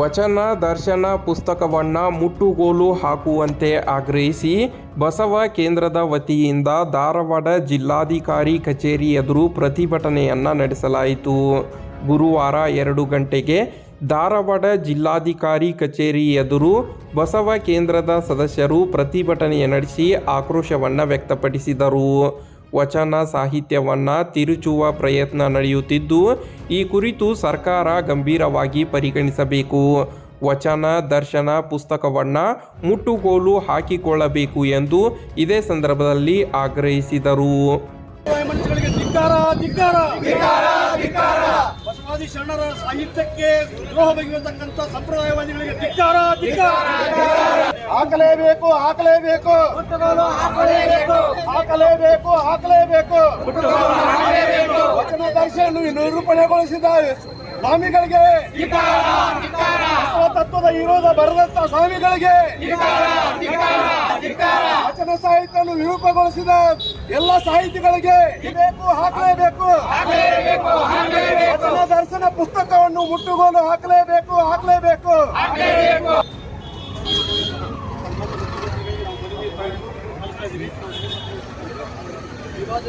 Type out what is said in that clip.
ವಚನ, ದರ್ಶನ, ಪುಸ್ತಕವನ್ನು ಮುಟ್ಟುಗೋಲು ಹಾಕುವಂತೆ ಆಗ್ರಹಿಸಿ ಬಸವ ಕೇಂದ್ರದ ವತಿಯಿಂದ ಧಾರವಾಡ ಜಿಲ್ಲಾಧಿಕಾರಿ ಕಚೇರಿ ಎದುರು ಪ್ರತಿಭಟನೆಯನ್ನು ನಡೆಸಲಾಯಿತು. ಗುರುವಾರ ಎರಡು ಗಂಟೆಗೆ ಧಾರವಾಡ ಜಿಲ್ಲಾಧಿಕಾರಿ ಕಚೇರಿ ಎದುರು ಬಸವ ಕೇಂದ್ರದ ಸದಸ್ಯರು ಪ್ರತಿಭಟನೆ ನಡೆಸಿ ಆಕ್ರೋಶವನ್ನು ವ್ಯಕ್ತಪಡಿಸಿದರು. ವಚನ ಸಾಹಿತ್ಯವನ್ನು ತಿರುಚುವ ಪ್ರಯತ್ನ ನಡೆಯುತ್ತಿದ್ದು ಈ ಕುರಿತು ಸರ್ಕಾರ ಗಂಭೀರವಾಗಿ ಪರಿಗಣಿಸಬೇಕು. ವಚನ ದರ್ಶನ ಪುಸ್ತಕವನ್ನು ಮುಟ್ಟುಗೋಲು ಹಾಕಿಕೊಳ್ಳಬೇಕು ಎಂದು ಇದೇ ಸಂದರ್ಭದಲ್ಲಿ ಆಗ್ರಹಿಸಿದರು. ಶರಣರ ಸಾಹಿತ್ಯಕ್ಕೆ ದ್ರೋಹ ಬಗೆಯತಕ್ಕಂಥ ಸಂಪ್ರದಾಯವಾದಿಗಳಿಗೆ ಧಿಕ್ಕಾರ ಧಿಕ್ಕಾರ! ಹಾಕಲೇಬೇಕು ಹಾಕಲೇಬೇಕು. ಹಾಕಲೇಬೇಕು. ಹಾಕಲೇಬೇಕು ವಚನ ದರ್ಶನ ನಿರೂಪಣೆಗೊಳಿಸಿದ ಸ್ವಾಮಿಗಳಿಗೆ. ತತ್ವದ ವಿರೋಧ ಬರೆದಂತ ಸ್ವಾಮಿಗಳಿಗೆ. ವಚನ ಸಾಹಿತ್ಯವನ್ನು ವಿರೂಪಗೊಳಿಸಿದ ಎಲ್ಲ ಸಾಹಿತಿಗಳಿಗೆ. ಬೇಕು ಹಾಕಲೇಬೇಕು. ವಚನ ದರ್ಶನ ಪುಸ್ತಕವನ್ನು ಮುಟ್ಟುಗೋಲು ಹಾಕಲೇಬೇಕು. ಹಾಕಲೇಬೇಕು. विवाद